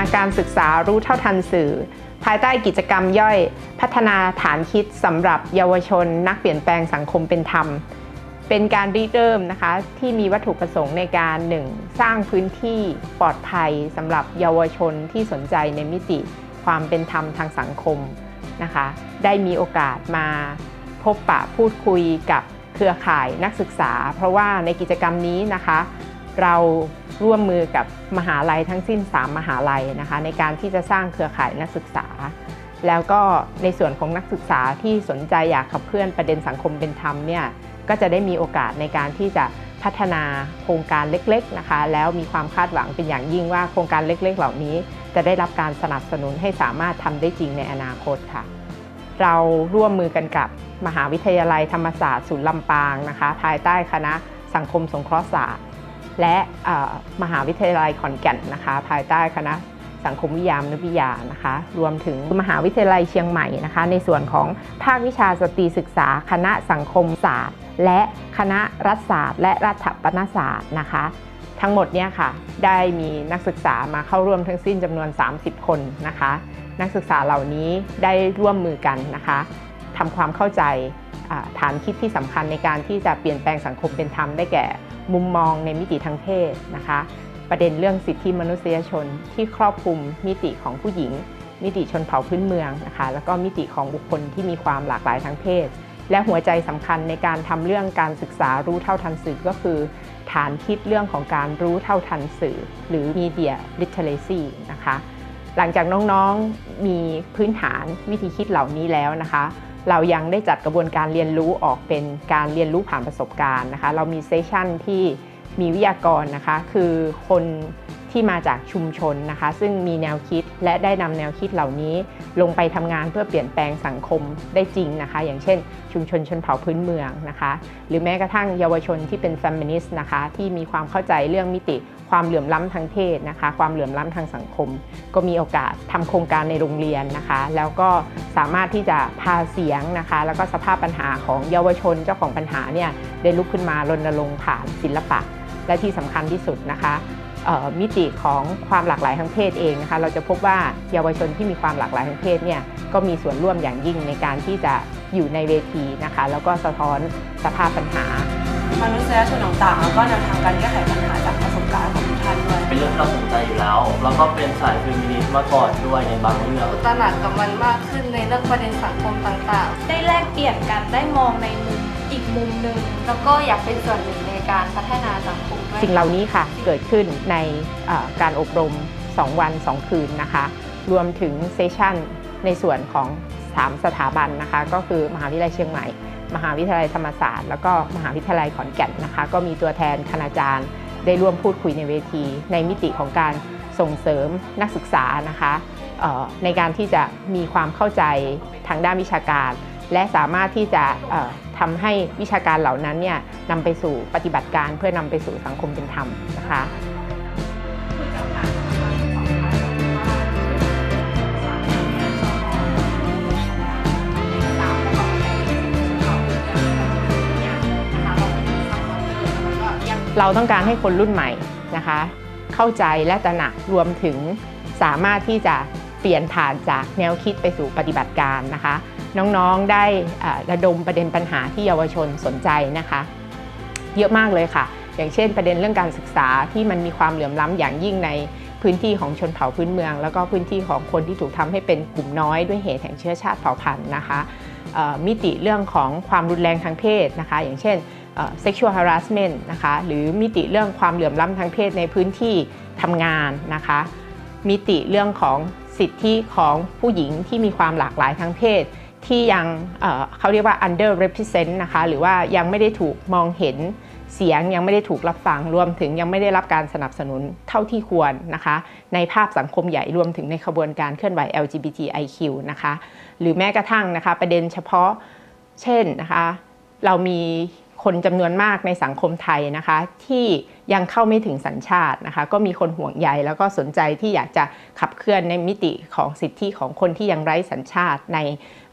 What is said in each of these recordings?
นาการศึกษารู้เท่าทันสื่อ ภายใต้กิจกรรมย่อย พัฒนาฐานคิดสำหรับเยาวชน นักเปลี่ยนแปลงสังคมเป็นธรรม เป็นการริเริ่มนะคะที่มีวัตถุประสงค์ในการ 1. สร้างพื้นที่ปลอดภัยสำหรับเยาวชนที่สนใจในมิติความเป็นธรรมทางสังคมนะคะได้มีโอกาสมาพบปะพูดคุยกับเครือข่ายนักศึกษา เพราะว่าในกิจกรรมนี้นะคะ เราร่วมมือกับมหาลัยทั้งสิ้น 3 มหาลัยนะคะ ในการที่จะสร้างเครือข่ายนักศึกษา แล้วก็ในส่วนของนักศึกษาที่สนใจอยากขับเคลื่อนประเด็นสังคมเป็นธรรมเนี่ยก็จะได้มีโอกาสในการที่จะพัฒนาโครงการเล็กๆนะคะ แล้วมีความคาดหวังเป็นอย่างยิ่งว่าโครงการเล็กๆ เหล่านี้ จะได้รับการสนับสนุนให้สามารถทำได้จริงในอนาคตค่ะ เราร่วมมือกันกับมหาวิทยาลัยธรรมศาสตร์ศูนย์ลำปางนะคะ ภายใต้คณะสังคมสงเคราะห์ศาสตร์ และมหาวิทยาลัยขอนแก่นนะคะ ภายใต้คณะสังคมวิทยามนุษยวิทยานะคะ รวมถึงมหาวิทยาลัยเชียงใหม่นะคะ ในส่วนของภาควิชาสตรีศึกษา คณะสังคมศาสตร์ และคณะรัฐศาสตร์ และรัฐปนศาสตร์นะคะ ทั้งหมดเนี่ยค่ะ ได้มีนักศึกษามาเข้าร่วมทั้งสิ้นจำนวน 30 คนนะคะ นักศึกษาเหล่านี้ได้ร่วมมือกันนะคะทำความเข้าใจฐานคิดที่สำคัญในการที่จะเปลี่ยนแปลงสังคมเป็นธรรมได้แก่ มุมมองในมิติทางเพศนะคะ ประเด็นเรื่องสิทธิมนุษยชนที่ครอบคลุมมิติของผู้หญิง มิติชนเผ่าพื้นเมืองนะคะ แล้วก็มิติของบุคคลที่มีความหลากหลายทางเพศ และหัวใจสำคัญในการทำเรื่องการศึกษารู้เท่าทันสื่อก็คือ ฐานคิดเรื่องของการรู้เท่าทันสื่อ หรือ media literacy นะคะ หลังจากน้องๆมีพื้นฐานวิธีคิดเหล่านี้แล้วนะคะ เรายังได้จัดกระบวนการเรียนรู้ออกเป็นการเรียนรู้ผ่านประสบการณ์นะคะ เรามีเซสชั่นที่มีวิทยากรนะคะ คือคนที่มาจากชุมชนนะคะ ซึ่งมีแนวคิดและได้นำแนวคิดเหล่านี้ ลงไปทำงานเพื่อเปลี่ยนแปลงสังคมได้จริงนะคะ อย่างเช่น ชุมชนชนเผ่าพื้นเมืองนะคะ หรือแม้กระทั่งเยาวชนที่เป็นเฟมินิสต์นะคะ ที่มีความเข้าใจเรื่องมิติ ความเหลื่อมล้ำทางเพศนะคะ ความเหลื่อมล้ำทางสังคม ก็มีโอกาสทำโครงการในโรงเรียนนะคะ แล้วก็สามารถที่จะพาเสียงนะคะ แล้วก็สภาพปัญหาของเยาวชนเจ้าของปัญหาเนี่ยได้ลุกขึ้นมารณรงค์ผ่านศิลปะ และที่สำคัญที่สุดนะคะมิติของความหลากหลายทางเพศเองนะคะ เราจะพบว่าเยาวชนที่มีความหลากหลายทางเพศเนี่ยก็มีส่วนร่วมอย่างยิ่งในการที่จะอยู่ในเวทีนะคะ แล้วก็สะท้อนสภาพปัญหามนุษยชนต่างๆแล้วก็แนวทางการแก้ไขปัญหาจาก เป็นเรื่องที่เราสนใจอยู่แล้ว แล้วก็เป็นสายเฟมินิสต์มาก่อนด้วยในบางเรื่องตระหนักกับมันมากขึ้นในเรื่องประเด็นสังคมต่างๆ ได้แลกเปลี่ยนกันได้มองในมุมอีกมุมหนึ่งแล้วก็อยากเป็นส่วนหนึ่งในการพัฒนาสังคมด้วยสิ่งเหล่านี้ค่ะเกิดขึ้นในเอ่อการอบรม 2 วัน 2 คืนนะคะ รวมถึงเซสชั่นในส่วนของ 3 สถาบันนะคะ ก็คือมหาวิทยาลัยเชียงใหม่ มหาวิทยาลัยธรรมศาสตร์ แล้วก็มหาวิทยาลัยขอนแก่นนะคะ ก็มีตัวแทนคณาจารย์ ได้ร่วมพูดคุยในเวที ในมิติของการส่งเสริมนักศึกษานะคะในการที่จะมีความเข้าใจทางด้านวิชาการ และสามารถที่จะทำให้วิชาการเหล่านั้นเนี่ยนำไปสู่ปฏิบัติการเพื่อนำไปสู่สังคมเป็นธรรมนะคะ เราต้องการให้คนรุ่นใหม่นะคะ เข้าใจและตระหนักรวมถึงสามารถที่จะเปลี่ยนผ่านจากแนวคิดไปสู่ปฏิบัติการนะคะ น้องๆได้ระดมประเด็นปัญหาที่เยาวชนสนใจนะคะ เยอะมากเลยค่ะ อย่างเช่น ประเด็นเรื่องการศึกษาที่มันมีความเหลื่อมล้ำอย่างยิ่งในพื้นที่ของชนเผ่าพื้นเมือง แล้วก็พื้นที่ของคนที่ถูกทำให้เป็นกลุ่มน้อยด้วยเหตุแห่งเชื้อชาติเผ่าพันธุ์นะคะมิติเรื่องของความรุนแรงทางเพศนะคะ อย่างเช่น sexual harassment นะคะหรือมิติเรื่องความเหลื่อมล้ำทางเพศในพื้นที่ทำงานนะคะ มิติเรื่องของสิทธิของผู้หญิงที่มีความหลากหลายทางเพศ ที่ยังเเขาเรียกว่า under represent นะคะหรือว่ายังไม่ได้ถูกมองเห็นเสียงยังไม่ได้ถูกรับฟังรวมถึงยังไม่ได้รับการสนับสนุนเท่าที่ควรนะคะ ในภาพสังคมใหญ่รวมถึงในขบวนการเคลื่อนไหว LGBTIQ นะคะ หรือแม้กระทั่งนะคะประเด็นเฉพาะเช่นนะคะ เรามี คนจำนวนมากในสังคมไทยนะคะ ที่ยังเข้าไม่ถึงสัญชาตินะคะ ก็มีคนห่วงใยแล้วก็สนใจที่อยากจะขับเคลื่อนในมิติของสิทธิของคนที่ยังไร้สัญชาติใน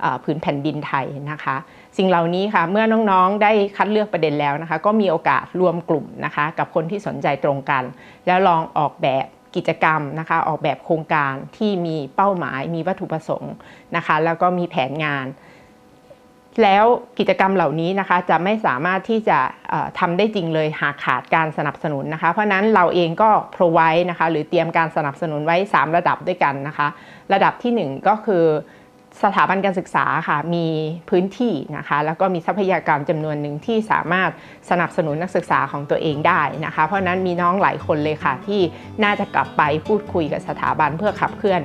เอ่อผืนแผ่นดินไทยนะคะ สิ่งเหล่านี้ค่ะเมื่อน้องๆได้คัดเลือกประเด็นแล้วนะคะ ก็มีโอกาสรวมกลุ่มนะคะ กับคนที่สนใจตรงกัน แล้วลองออกแบบกิจกรรมนะคะออกแบบโครงการที่มีเป้าหมายมีวัตถุประสงค์นะคะ แล้วก็มีแผนงาน แล้วกิจกรรมเหล่านี้นะคะจะไม่สามารถที่จะเอ่อทำได้จริงเลยหากขาดการสนับสนุนนะคะ เพราะนั้นเราเองก็ provide นะคะหรือเตรียมการสนับสนุนไว้ 3 ระดับด้วยกันนะคะ ระดับทีหนึ่1 ก็คือสถาบันการศึกษาค่ะมีพื้นที่นะคะแล้วก็มีทรัพยากรจำนวนหนึ่งที่สามารถสนับสนุนนักศึกษาของตัวเองได้นะคะ เพราะนั้นมีน้องหลายคนเลยค่ะที่น่าจะกลับไปพูดคุยกับสถาบันเพื่อขับเคลื่อน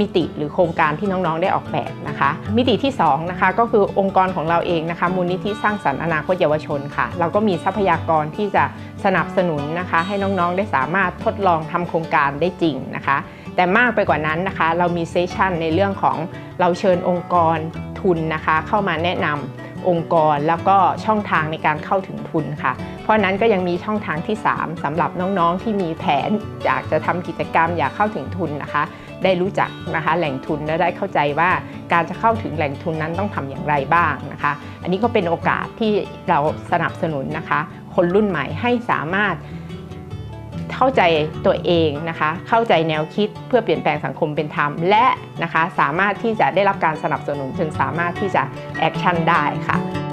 มิติหรือโครงการที่น้องๆได้ออกแบบนะคะ มิติที่2นะคะก็คือองค์กรของเราเองนะคะ มูลนิธิสร้างสรรค์อนาคตเยาวชนค่ะ เราก็มีทรัพยากรที่จะสนับสนุนนะคะ ให้น้องๆได้สามารถทดลองทำโครงการได้จริงนะคะ แต่มากไปกว่านั้นนะคะ เรามีเซสชันในเรื่องของเราเชิญองค์กรทุนนะคะ เข้ามาแนะนำองค์กรแล้วก็ช่องทางในการเข้าถึงทุนค่ะ เพราะนั้นก็ยังมีช่องทางที่ 3สำหรับน้องๆที่มีแผนอยากจะทำกิจกรรมอยากเข้าถึงทุนนะคะ ได้รู้จักนะคะแหล่งทุนและได้เข้าใจว่าการจะเข้าถึงแหล่งทุนนั้นต้องทำอย่างไรบ้างนะคะ อันนี้ก็เป็นโอกาสที่เราสนับสนุนนะคะ คนรุ่นใหม่ให้สามารถเข้าใจตัวเองนะคะ เข้าใจแนวคิดเพื่อเปลี่ยนแปลงสังคมเป็นธรรม และนะคะสามารถที่จะได้รับการสนับสนุนจนสามารถที่จะแอคชั่นได้ค่ะ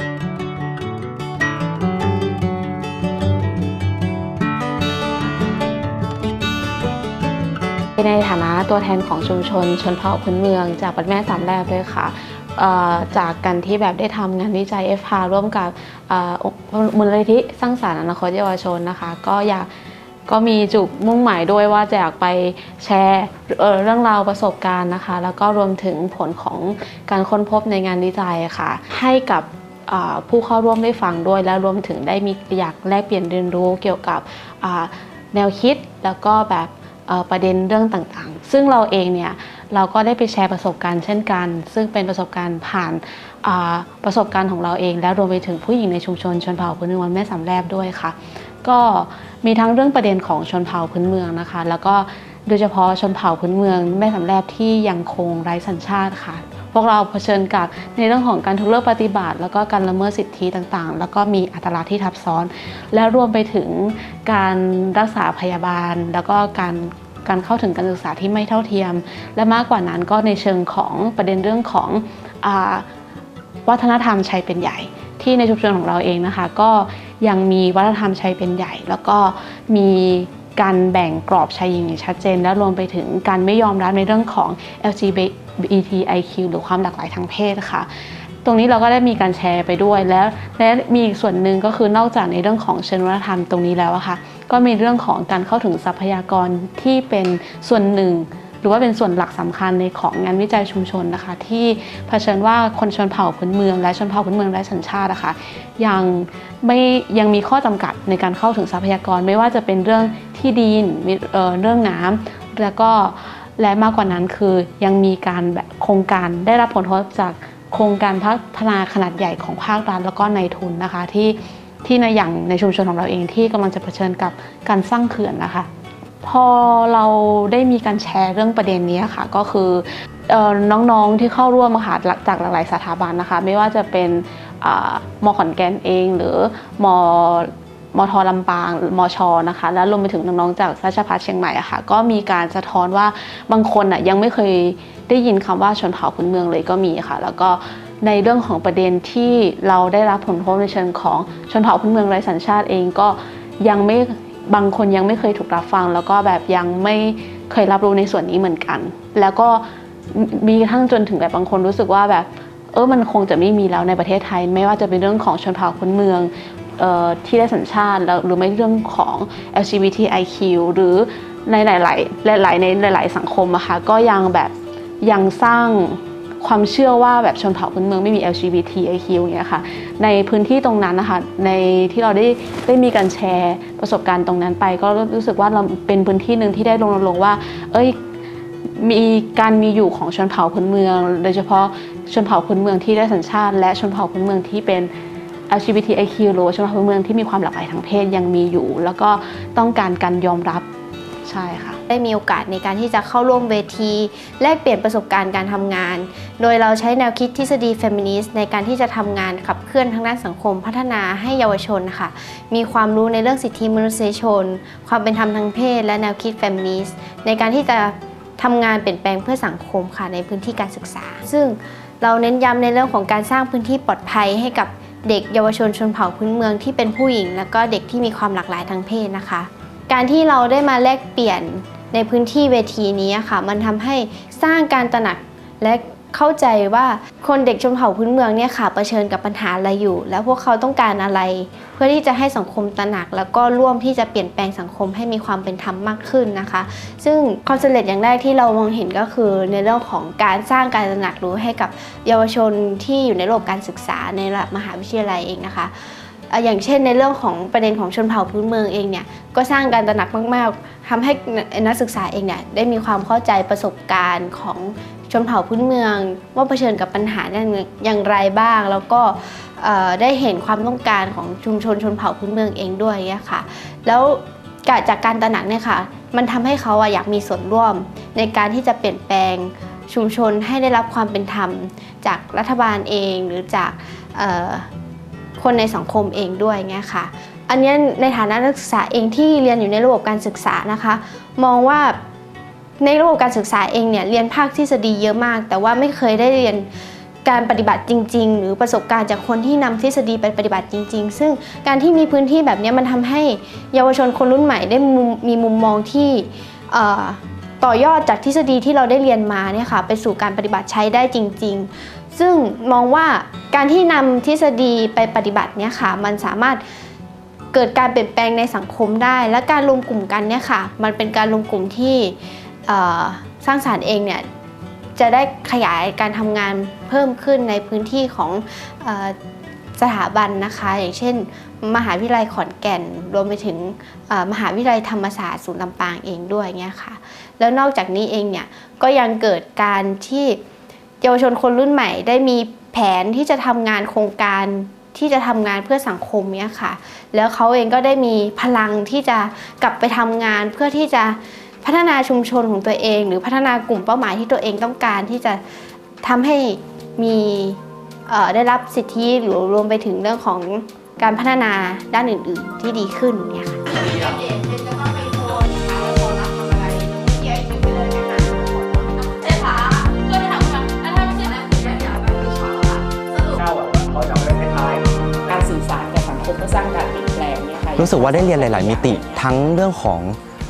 ในฐานะตัวแทนของชุมชน ชนเผ่าพื้นเมือง จากปัดแม่สามแลบเลยค่ะจากการที่แบบได้ทำงานวิจัย FH ร่วมกับมูลนิธิสร้างสรรค์อนาคตเยาวชนนะคะ ก็อยากก็มีจุดมุ่งหมายด้วยว่าจะอยากไปแชร์เเรื่องราวประสบการณ์นะคะ แล้วก็รวมถึงผลของการค้นพบในงานวิจัยค่ะ ให้กับผู้เข้าร่วมได้ฟังด้วย และรวมถึงได้มีอยากแลกเปลี่ยนเรียนรู้เกี่ยวกับแนวคิดแล้วก็แบบ ประเด็นเรื่องต่างๆ ซึ่งเราเองเนี่ยเราก็ได้ไปแชร์ประสบการณ์เช่นกัน ซึ่งเป็นประสบการณ์ผ่านาประสบการณ์ของเราเอง และรวมไปถึงผู้หญิงในชุมชนชนเผ่าพื้นเมืองแม่สำแลบด้วยค่ะ ก็มีทั้งเรื่องประเด็นของชนเผ่าพื้นเมืองนะคะ แล้วก็โดยเฉพาะชนเผ่าพื้นเมืองแม่สำแลบที่ยังคงไร้สัญชาติค่ะ พวกเราเผชิญกับในเรื่องของการทุกเลิกปฏิบัติ แล้วก็การละเมิดสิทธิต่างๆ แล้วก็มีอัตราที่ทับซ้อน และรวมไปถึงการรักษาพยาบาล แล้วก็การการเข้าถึงการศึกษาที่ไม่เท่าเทียม และมากกว่านั้นก็ในเชิงของประเด็นเรื่องของอวัฒนธรรมชัยเป็นใหญ่ ที่ในชุมชนของเราเองนะคะ ก็ยังมีวัฒนธรรมชัยเป็นใหญ่ แล้วก็มี การแบ่งกรอบชายหญิงอย่างชัดเจน และรวมไปถึงการไม่ยอมรับในเรื่องของ LGBTIQ หรือความหลากหลายทางเพศค่ะตรงนี้เราก็ได้มีการแชร์ไปด้วยแล้วและมีอีกส่วนหนึ่งก็คือนอกจากในเรื่องของเชิงวัฒนธรรมตรงนี้แล้วอะค่ะก็มีเรื่องของการเข้าถึงทรัพยากรที่เป็นส่วนหนึ่ง รือว่าเป็นส่วนหลักสำคัญในของงานวิจัยชุมชนนะคะ ที่เผชิญว่าคนชนเผ่าพื้นเมือง และชนเผ่าพื้นเมืองไร้สัญชาตินะคะยังไม่ยังมีข้อจำกัดในการเข้าถึงทรัพยากร ไม่ว่าจะเป็นเรื่องที่ดินเเรื่องน้ำแล้วก็และมากกว่านั้นคือยังมีการแบบโครงการได้รับผลกระทบจากโครงการพัฒนาขนาดใหญ่ของภาครัฐแล้วก็ในทุนนะคะที่ที่ในอย่างในชุมชนของเราเองที่กำลังจะเผชิญกับการสร้างเขื่อนนะคะ พอเราได้มีการแชร์เรื่องประเด็นนี้ค่ะก็คือน้องๆที่เข้าร่วมค่ะจากหลากหลายสถาบันนะคะ ไม่ว่าจะเป็นมขอนแก่นเอง หรือมมทลำปางมชนะคะ แล้วรวมไปถึงน้องๆจากราชภัฏเชียงใหม่อะค่ะ ก็มีการสะท้อนว่าบางคนอะยังไม่เคยได้ยินคำว่าชนเผ่าพื้นเมืองเลยก็มีค่ะ แล้วก็ในเรื่องของประเด็นที่เราได้รับผลกระทบในเชิงของชนเผ่าพื้นเมืองไร้สัญชาติเองก็ยังไม่ บางคนยังไม่เคยถูกรับฟัง แล้วก็แบบยังไม่เคยรับรู้ในส่วนนี้เหมือนกัน แล้วก็มีทั่งจนถึงแบบบางคนรู้สึกว่าแบบเออมันคงจะไม่มีแล้วในประเทศไทย ไม่ว่าจะเป็นเรื่องของชนเผ่าพื้นเมืองออที่ได้สัญชาติแล้วหรือไม่เรื่องของ LGBTIQ หรือในหลาย ๆ หลาย ๆ ในหลาย ๆ สังคมอะคะก็ยังแบบยังสร้าง ความเชื่อว่าแบบชนเผ่าพื้นเมืองไม่มี LGBTIQ อย่างเงี้ยค่ะ ในพื้นที่ตรงนั้นนะคะ ในที่เราได้ได้มีการแชร์ประสบการณ์ตรงนั้นไป ก็รู้สึกว่าเราเป็นพื้นที่หนึ่งที่ได้รณรงว่า เอ้ยมีการมีอยู่ของชนเผ่าพื้นเมือง โดยเฉพาะชนเผ่าพื้นเมืองที่ได้สัญชาติ และชนเผ่าพื้นเมืองที่เป็น LGBTIQ หรือว่าชนเผ่าพื้นเมืองที่มีความหลากหลายทางเพศยังมีอยู่ แล้วก็ต้องการการยอมรับใช่ค่ะ ได้มีโอกาสในการที่จะเข้าร่วมเวที แลกเปลี่ยนประสบการณ์การทำงาน โดยเราใช้แนวคิดทฤษฎีเฟมินิสต์ในการที่จะทำงานขับเคลื่อนทางด้านสังคมพัฒนาให้เยาวชนค่ะ มีความรู้ในเรื่องสิทธิมนุษยชน ความเป็นธรรมทางเพศ และแนวคิดเฟมินิสต์ในการที่จะทำงานเปลี่ยนแปลงเพื่อสังคมค่ะในพื้นที่การศึกษา ซึ่งเราเน้นย้ำในเรื่องของการสร้างพื้นที่ปลอดภัยให้กับเด็กเยาวชนชนเผ่าพื้นเมืองที่เป็นผู้หญิง แล้วก็เด็กที่มีความหลากหลายทางเพศนะคะ การที่เราได้มาแลกเปลี่ยน ในพื้นที่เวทีนี้ค่ะ มันทำให้สร้างการตระหนักและเข้าใจว่าคนเด็กชนเผ่าพื้นเมืองเนี่ยค่ะเผชิญกับปัญหาอะไรอยู่ แล้วพวกเขาต้องการอะไร เพื่อที่จะให้สังคมตระหนัก แล้วก็ร่วมที่จะเปลี่ยนแปลงสังคมให้มีความเป็นธรรมมากขึ้นนะคะ ซึ่งความสำเร็จอย่างแรกที่เรามองเห็นก็คือ ในเรื่องของการสร้างการตระหนักรู้ให้กับเยาวชนที่อยู่ในระบบการศึกษาในระดับมหาวิทยาลัยเองนะคะ ออย่างเช่นในเรื่องของประเด็นของชนเผ่าพื้นเมืองเองเนี่ยก็สร้างการตระหนักมาก ๆทำให้นักศึกษาเองเนี่ยได้มีความเข้าใจประสบการณ์ของชนเผ่าพื้นเมือง ว่าเผชิญกับปัญหาอย่างไรบ้าง แล้วก็ได้เห็นความต้องการของชุมชนชนเผ่าพื้นเมืองเองด้วยเนี่ยค่ะแล้วจากการตระหนักเนี่ยค่ะมันทำให้เขาอยากมีส่วนร่วมในการที่จะเปลี่ยนแปลงชุมชนให้ได้รับความเป็นธรรม จากรัฐบาลเองหรือจาก คนในสังคมเองด้วยเงี้ยค่ะ อันนี้ในฐานะนักศึกษาเองที่เรียนอยู่ในระบบการศึกษานะคะ มองว่าในระบบการศึกษาเองเนี่ยเรียนภาคทฤษฎีเยอะมาก แต่ว่าไม่เคยได้เรียนการปฏิบัติจริง ๆ หรือประสบการณ์จากคนที่นำทฤษฎีไปปฏิบัติจริง ๆ ซึ่งการที่มีพื้นที่แบบนี้มันทำให้เยาวชนคนรุ่นใหม่ได้มีมุมมองที่ต่อยอดจากทฤษฎีที่เราได้เรียนมาเนี่ยค่ะไปสู่การปฏิบัติใช้ได้จริง ๆ ซึ่งมองว่าการที่นำทฤษฎีไปปฏิบัติเนี่ยค่ะ มันสามารถเกิดการเปลี่ยนแปลงในสังคมได้ และการรวมกลุ่มกันเนี่ยค่ะ มันเป็นการรวมกลุ่มที่สร้างสารรค์เองเนี่ยจะได้ขยายการทำงานเพิ่มขึ้นในพื้นที่ของอสถาบันนะคะ อย่างเช่น มหาวิทยาลัยขอนแก่น รวมไปถึงมหาวิทยาลัยธรรมศาสตร์ศูนย์ลำปางเองด้วยเนี่ยค่ะ แล้วนอกจากนี้เองเนี่ยก็ยังเกิดการที่ เยาวชนคนรุ่นใหม่ ได้มีแผนที่จะทำงานโครงการที่จะทำงานเพื่อสังคมเนี่ยค่ะ แล้วเขาเองก็ได้มีพลังที่จะกลับไปทำงานเพื่อที่จะพัฒนาชุมชนของตัวเอง หรือพัฒนากลุ่มเป้าหมายที่ตัวเองต้องการที่จะทำให้มีได้รับสิทธิหรือรวมไปถึงเรื่องของการพัฒนาด้านอื่น ๆ ที่ดีขึ้นเนี่ยค่ะ รู้สึกว่าได้เรียนหลาย ๆ มิติ ทั้งเรื่องของ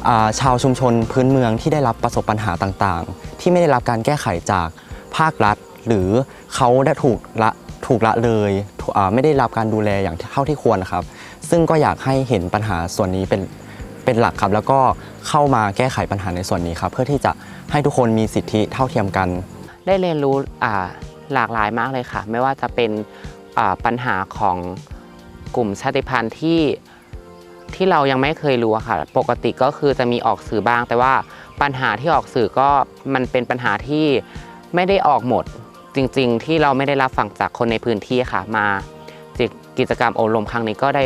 อชาวชุมชนพื้นเมืองที่ได้รับประสบปัญหาต่าง ๆ ที่ไม่ได้รับการแก้ไขจากภาครัฐ หรือเขาได้ถูกละถูกละเลยไม่ได้รับการดูแลอย่างเท่าที่ควรครับ ซึ่งก็อยากให้เห็นปัญหาส่วนนี้เป็นเป็นหลักครับ แล้วก็เข้ามาแก้ไขปัญหาในส่วนนี้ครับ เพื่อที่จะให้ทุกคนมีสิทธิเท่าเทียมกัน ได้เรียนรู้หลากหลายมากเลยค่ะ ไม่ว่าจะเป็นปัญหาของกลุ่มชาติพันธุ์ที่ ที่เรายังไม่เคยรู้ค่ะ ปกติก็คือจะมีออกสื่อบ้าง แต่ว่าปัญหาที่ออกสื่อก็มันเป็นปัญหาที่ไม่ได้ออกหมดจริง ๆ ที่เราไม่ได้รับฟังจากคนในพื้นที่ค่ะ มากิจกรรมอบรมครั้งนี้ก็ได้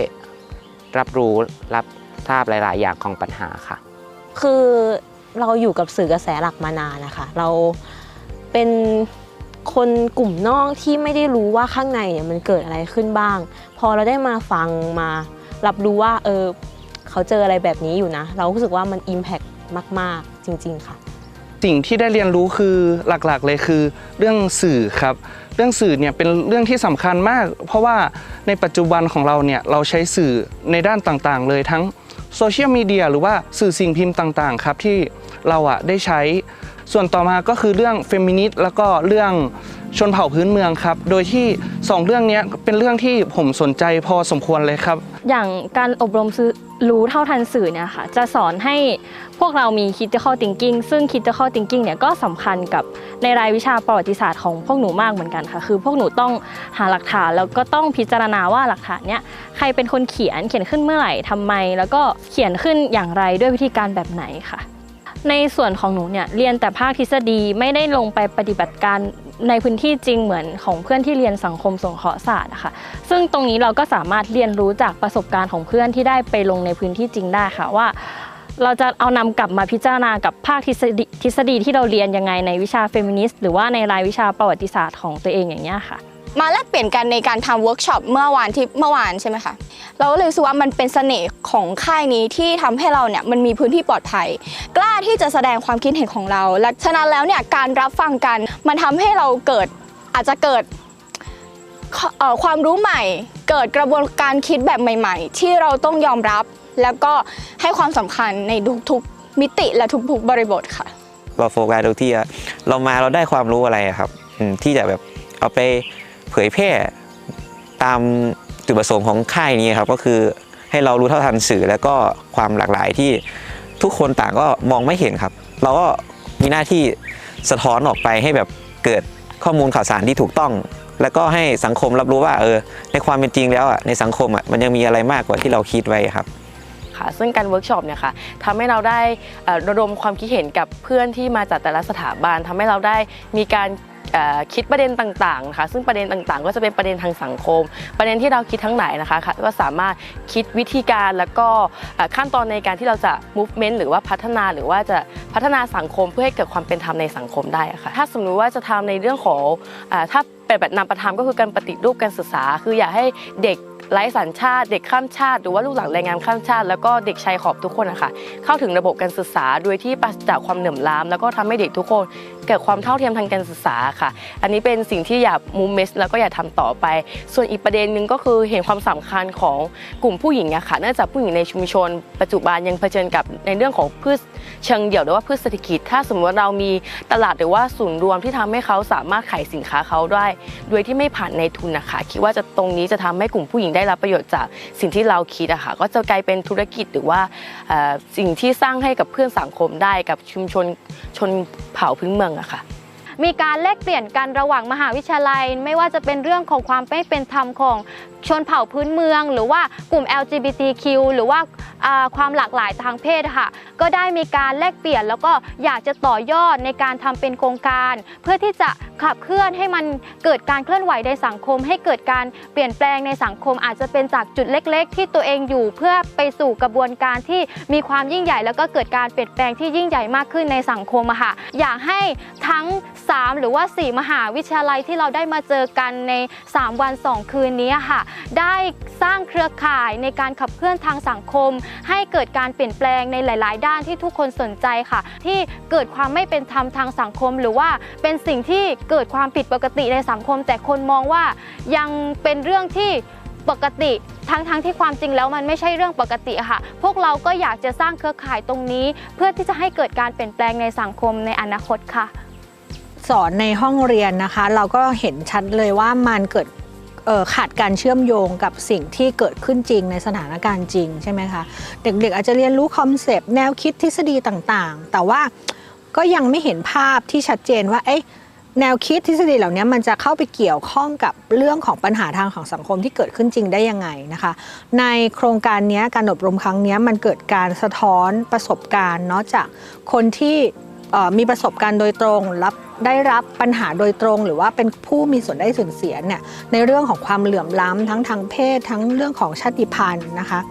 รับรู้รับทราบหลาย ๆ อย่างของปัญหาค่ะ คือเราอยู่กับสื่อกระแสหลักมานานนะคะ เราเป็นคนกลุ่มนอกที่ไม่ได้รู้ว่าข้างในเนี่ยมันเกิดอะไรขึ้นบ้าง พอเราได้มาฟังมา รับรู้ว่าเออเขาเจออะไรแบบนี้อยู่นะ เรารู้สึกว่ามัน Impact มาก ๆ จริง ๆ ค่ะ สิ่งที่ได้เรียนรู้คือหลักๆ เลยคือเรื่องสื่อครับ เรื่องสื่อเนี่ยเป็นเรื่องที่สำคัญมาก เพราะว่าในปัจจุบันของเราเนี่ยเราใช้สื่อในด้านต่างๆ เลยทั้งโซเชียลมีเดียหรือว่าสื่อสิ่งพิมพ์ต่างๆ ครับที่เราอะได้ใช้ ส่วนต่อมาก็คือเรื่องเฟมินิสต์แล้วก็เรื่องชนเผ่าพื้นเมืองครับ โดยที่สองเรื่องนี้เป็นเรื่องที่ผมสนใจพอสมควรเลยครับ อย่างการอบรมรู้เท่าทันสื่อเนี่ยค่ะ จะสอนให้พวกเรามี critical thinking ซึ่ง critical thinking เนี่ยก็สำคัญกับในรายวิชาประวัติศาสตร์ของพวกหนูมากเหมือนกันค่ะ คือพวกหนูต้องหาหลักฐานแล้วก็ต้องพิจารณาว่าหลักฐานเนี่ยใครเป็นคนเขียนเขียนขึ้นเมื่อไหร่ทำไม แล้วก็เขียนขึ้นอย่างไรด้วยวิธีการแบบไหนค่ะ ในส่วนของหนูเนี่ยเรียนแต่ภาคทฤษฎีไม่ได้ลงไปปฏิบัติการในพื้นที่จริงเหมือนของเพื่อนที่เรียนสังคมสงเคราะห์ศาสตร์อะค่ะซึ่งตรงนี้เราก็สามารถเรียนรู้จากประสบการณ์ของเพื่อนที่ได้ไปลงในพื้นที่จริงได้ค่ะว่า เราจะเอานำกลับมาพิจารณากับภาคทฤษฎีทฤษฎีที่เราเรียนยังไงในวิชาเฟมินิสต์หรือว่าในรายวิชาประวัติศาสตร์ของตัวเองอย่างเงี้ค่ะ มาแลกเปลี่ยนกันในการทำเวิร์กช็อปเมื่อวานที่เมื่อวานใช่ไหมคะเราก็เลยรู้สึกว่ามันเป็นเสน่ห์ของค่ายนี้ที่ทำให้เราเนี่ยมันมีพื้นที่ปลอดภัย กล้าที่จะแสดงความคิดเห็นของเรา และฉะนั้นแล้วเนี่ยการรับฟังกันมันทำให้เราเกิดอาจจะเกิดเอ่อความรู้ใหม่ เกิดกระบวนการคิดแบบใหม่ ๆ ที่เราต้องยอมรับแล้วก็ให้ความสำคัญในทุกๆมิติและทุกๆบริบทค่ะ เราโฟกัสตรงที่เรามาเราได้ความรู้อะไรครับที่จะแบบเอาไป เผยแพร่ตามจุดประสงค์ของค่ายนี้ครับก็คือให้เรารู้เท่าทันสื่อแล้วก็ความหลากหลายที่ทุกคนต่างก็มองไม่เห็นครับ เราก็มีหน้าที่สะท้อนออกไปให้แบบเกิดข้อมูลข่าวสารที่ถูกต้อง แล้วก็ให้สังคมรับรู้ว่าเออในความเป็นจริงแล้วอะในสังคมอะมันยังมีอะไรมากกว่าที่เราคิดไว้ครับค่ะซึ่งการเวิร์กช็อปเนี่ยค่ะทำให้เราได้อ่อระดมความคิดเห็นกับเพื่อนที่มาจากแต่ละสถาบันทำให้เราได้มีการ คิดประเด็นต่างๆนะคะซึ่งประเด็นต่างๆ ก็จะเป็นประเด็นทางสังคม ประเด็นที่เราคิดทั้งไหนนะคะคะก็สามารถคิดวิธีการแล้วก็ขั้นตอนในการที่เราจะ movement หรือว่าพัฒนาหรือว่าจะพัฒนาสังคมเพื่อให้เกิดความเป็นธรรมในสังคมได้ะค่ะถ้าสมมติว่าจะทำในเรื่องของอถ้าเป็นแบบนามประธรรมก็คือการปฏิรูปการศึกษา คืออยากให้เด็กไร้สัญชาติ เด็กข้ามชาติ หรือว่าลูกหลานแรงงานข้ามชาติ แล้วก็เด็กชายขอบทุกคนนะคะเข้าถึงระบบการศึกษาโดยที่ปราศจากความเหลื่อมล้ำแล้วก็ทำให้เด็กทุกคน เกิดความเท่าเทียมทางการศึกษาค่ะ อันนี้เป็นสิ่งที่อยากมูเมสแล้วก็อยากทำต่อไป ส่วนอีกประเด็นหนึ่งก็คือเห็นความสำคัญของกลุ่มผู้หญิงอะค่ะเนื่องจากผู้หญิงในชุมชน ปัจจุบันยังเผชิญกับในเรื่องของพืชเชิงเดี่ยวหรือว่าพืชเศรษฐกิจ ถ้าสมมติว่าเรามีตลาดหรือว่าศูนย์รวมที่ทำให้เขาสามารถขายสินค้าเขาได้ โดยที่ไม่ผ่านในทุนนะคะคิดว่าจะตรงนี้จะทำให้กลุ่มผู้หญิงได้รับประโยชน์จากสิ่งที่เราคิดอะค่ะก็จะกลายเป็นธุรกิจหรือว่าสิ่งที่สร้างให้กับเพื่อนสังคมได้กับชุมชนชนเผ่าพื้นเมืองอะค่ะมีการแลกเปลี่ยนกันระหว่างมหาวิทยาลัย ไม่ว่าจะเป็นเรื่องของความไม่เป็นธรรมของชนเผ่าพื้นเมือง หรือว่ากลุ่ม LGBTQ หรือว่าความหลากหลายทางเพศค่ะ ก็ได้มีการแลกเปลี่ยน แล้วก็อยากจะต่อยอดในการทำเป็นโครงการ เพื่อที่จะขับเคลื่อนให้มันเกิดการเคลื่อนไหวในสังคม ให้เกิดการเปลี่ยนแปลงในสังคม อาจจะเป็นจากจุดเล็ก ๆ ที่ตัวเองอยู่ เพื่อไปสู่กระบวนการที่มีความยิ่งใหญ่ แล้วก็เกิดการเปลี่ยนแปลงที่ยิ่งใหญ่มากขึ้นในสังคมอะค่ะ อยากให้ทั้ง 3 หรือว่า 4 มหาวิทยาลัยที่เราได้มาเจอกันใน 3 วัน 2 คืนนี้ค่ะได้สร้างเครือข่ายในการขับเคลื่อนทางสังคม ให้เกิดการเปลี่ยนแปลงในหลาย ๆ ด้านที่ทุกคนสนใจค่ะ ที่เกิดความไม่เป็นธรรมทางสังคม หรือว่าเป็นสิ่งที่เกิดความผิดปกติในสังคม แต่คนมองว่ายังเป็นเรื่องที่ปกติทั้งๆทที่ความจริงแล้วมันไม่ใช่เรื่องปกติค่ะ พวกเราก็อยากจะสร้างเครือข่ายตรงนี้ เพื่อที่จะให้เกิดการเปลี่ยนแปลงในสังคมในอนาคตค่ะ สอนในห้องเรียนนะคะ เราก็เห็นชัดเลยว่ามันเกิด ขาดการเชื่อมโยงกับสิ่งที่เกิดขึ้นจริงในสถานการณ์จริงใช่ไหมคะ เด็กๆ อาจจะเรียนรู้คอนเซปต์แนวคิดทฤษฎีต่างๆ แต่ว่าก็ยังไม่เห็นภาพที่ชัดเจนว่าเอ๊ะแนวคิดทฤษฎีเหล่านี้มันจะเข้าไปเกี่ยวข้องกับเรื่องของปัญหาทางของสังคมที่เกิดขึ้นจริงได้ยังไงนะคะ ในโครงการนี้การอบรมครั้งนี้มันเกิดการสะท้อนประสบการณ์เนาะจากคนที่มีประสบการณ์โดยตรงรับ ได้รับปัญหาโดยตรง หรือว่าเป็นผู้มีส่วนได้ส่วนเสียเนี่ยในเรื่องของความเหลื่อมล้ำทั้งทางเพศ ทั้งเรื่องของชาติพันธุ์นะคะ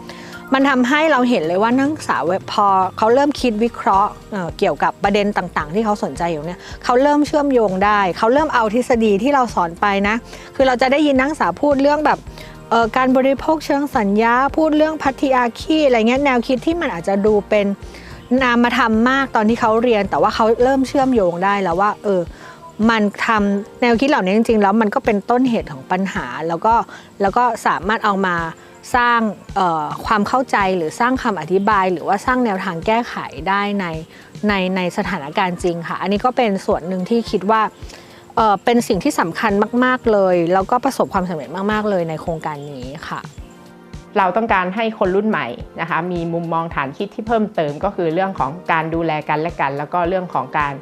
มันทำให้เราเห็นเลยว่านักศึกษาเวพอเขาเริ่มคิดวิเคราะห์เเกี่ยวกับประเด็นต่างๆ ที่เขาสนใจอยู่เนี่ยเขาเริ่มเชื่อมโยงได้ เขาเริ่มเอาทฤษฎีที่เราสอนไปนะ คือเราจะได้ยินนักศึกษาพูดเรื่องแบบการบริโภคเชิงสัญญาพูดเรื่องพัทธิอาคีอะไรเงี้ยแนวคิดที่มันอาจจะดูเป็น นามธรรมมากตอนที่เขาเรียน แต่ว่าเขาเริ่มเชื่อมโยงได้แล้วว่า เออ มันทำแนวคิดเหล่านี้จริง ๆ แล้วมันก็เป็นต้นเหตุของปัญหา แล้วก็แล้วก็สามารถเอามาสร้างออความเข้าใจหรือสร้างคำอธิบาย หรือว่าสร้างแนวทางแก้ไขได้ในในในสถานการณ์จริงค่ะ อันนี้ก็เป็นส่วนหนึ่งที่คิดว่าเออเป็นสิ่งที่สำคัญมาก ๆ เลย แล้วก็ประสบความสำเร็จมาก ๆ เลยในโครงการนี้ค่ะ เราต้องการให้คนรุ่นใหม่นะคะมีมุมมองฐานคิดที่เพิ่มเติมก็คือเรื่องของการดูแลกันและกัน แล้วก็เรื่องของการ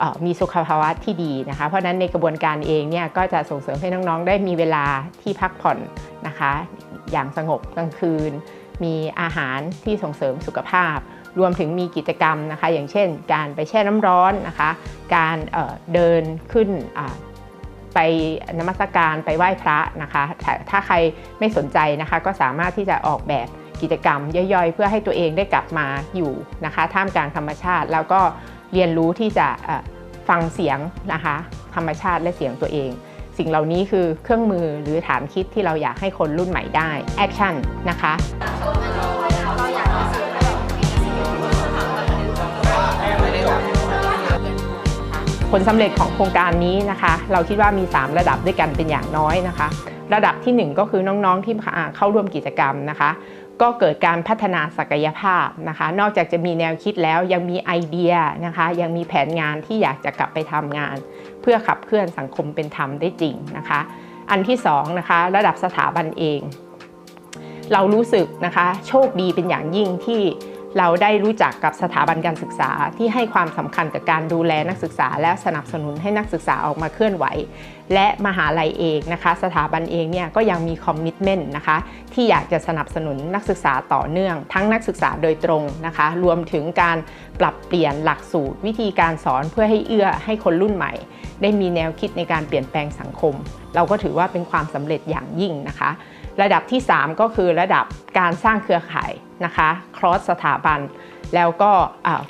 ออมีสุขภาวะที่ดีนะคะ เพราะนั้นในกระบวนการเองเนี่ยก็จะส่งเสริมให้น้องๆ ได้มีเวลาที่พักผ่อนนะคะ อย่างสงบกลางคืน มีอาหารที่ส่งเสริมสุขภาพ รวมถึงมีกิจกรรมนะคะ อย่างเช่น การไปแช่น้ำร้อนนะคะ การเเดินขึ้นอ่า ไปนมัสการไปไหว้พระนะคะถ้าถ้าใครไม่สนใจนะคะก็สามารถที่จะออกแบบกิจกรรมย่อยๆ เพื่อให้ตัวเองได้กลับมาอยู่นะคะท่ามกลางธรรมชาติ แล้วก็เรียนรู้ที่จะฟังเสียงนะคะธรรมชาติและเสียงตัวเอง สิ่งเหล่านี้คือเครื่องมือหรือฐานคิดที่เราอยากให้คนรุ่นใหม่ได้แอคชั่นนะคะ ผลสำเร็จของโครงการนี้นะคะ เราคิดว่ามี 3 ระดับด้วยกันเป็นอย่างน้อยนะคะ ระดับทีหนึ่1 ก็คือน้องๆที่เข้าร่วมกิจกรรมนะคะ ก็เกิดการพัฒนาศักยภาพนะคะ นอกจากจะมีแนวคิดแล้วยังมีไอเดียนะคะ ยังมีแผนงานที่อยากจะกลับไปทำงาน เพื่อขับเคลื่อนสังคมเป็นธรรมได้จริงนะคะ อันที่2นะคะระดับสถาบันเอง เรารู้สึกนะคะ โชคดีเป็นอย่างยิ่งที่ เราได้รู้จักกับสถาบันการศึกษาที่ให้ความสำคัญกับการดูแลนักศึกษา และสนับสนุนให้นักศึกษาออกมาเคลื่อนไหว และมหาลัยเองนะคะ สถาบันเองเนี่ยก็ยังมีคอมมิชเมนต์นะคะที่อยากจะสนับสนุนนักศึกษาต่อเนื่อง ทั้งนักศึกษาโดยตรงนะคะ รวมถึงการปรับเปลี่ยนหลักสูตร วิธีการสอนเพื่อให้เอื้อให้คนรุ่นใหม่ ได้มีแนวคิดในการเปลี่ยนแปลงสังคม เราก็ถือว่าเป็นความสำเร็จอย่างยิ่งนะคะ ระดับที่ 3 ก็คือระดับการสร้างเครือข่าย นะคะ cross สถาบัน แล้วก็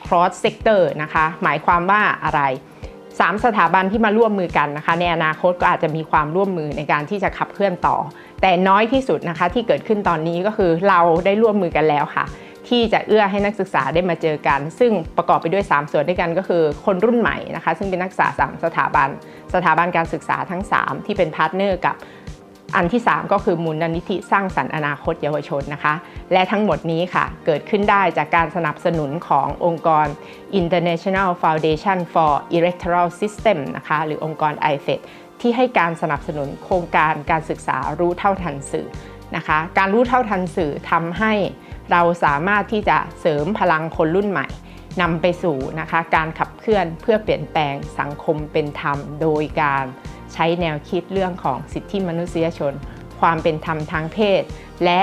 cross sector นะคะ หมายความว่าอะไร 3 สถาบันที่มาร่วมมือกันนะคะ ในอนาคตก็อาจจะมีความร่วมมือในการที่จะขับเคลื่อนต่อ แต่น้อยที่สุดนะคะที่เกิดขึ้นตอนนี้ก็คือเราได้ร่วมมือกันแล้วค่ะ ที่จะเอื้อให้นักศึกษาได้มาเจอกัน ซึ่งประกอบไปด้วย 3 ส่วนด้วยกันก็คือ คนรุ่นใหม่นะคะ ซึ่งเป็นนักศึกษาสามสถาบัน สถาบันการศึกษาทั้ง 3 ที่เป็นพาร์ทเนอร์กับ อันที่ 3 ก็คือมูลนิธิสร้างสรรค์อนาคตเยาวชนนะคะ และทั้งหมดนี้ค่ะ เกิดขึ้นได้จากการสนับสนุนขององค์กร International Foundation for Electoral System นะคะ หรือองค์กร IFED ที่ให้การสนับสนุนโครงการการศึกษารู้เท่าทันสื่อนะคะ การรู้เท่าทันสื่อทำให้เราสามารถที่จะเสริมพลังคนรุ่นใหม่นำไปสู่นะคะการขับเคลื่อนเพื่อเปลี่ยนแปลงสังคมเป็นธรรม โดยการ ใช้แนวคิดเรื่องของสิทธิมนุษยชน ความเป็นธรรมทางเพศ และ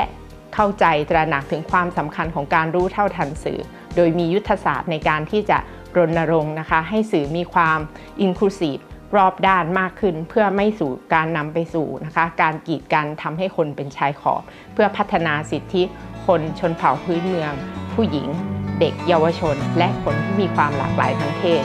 เข้าใจตระหนักถึงความสำคัญของการรู้เท่าทันสื่อ โดยมียุทธศาสตร์ในการที่จะรณรงค์นะคะให้สื่อมีความอินคลูซีฟรอบด้านมากขึ้นเพื่อไม่สู่การนำไปสู่นะคะการกีดกันทำให้คนเป็นชายขอบ เพื่อพัฒนาสิทธิคนชนเผ่าพื้นเมือง ผู้หญิง เด็กเยาวชน และคนที่มีความหลากหลายทางเพศ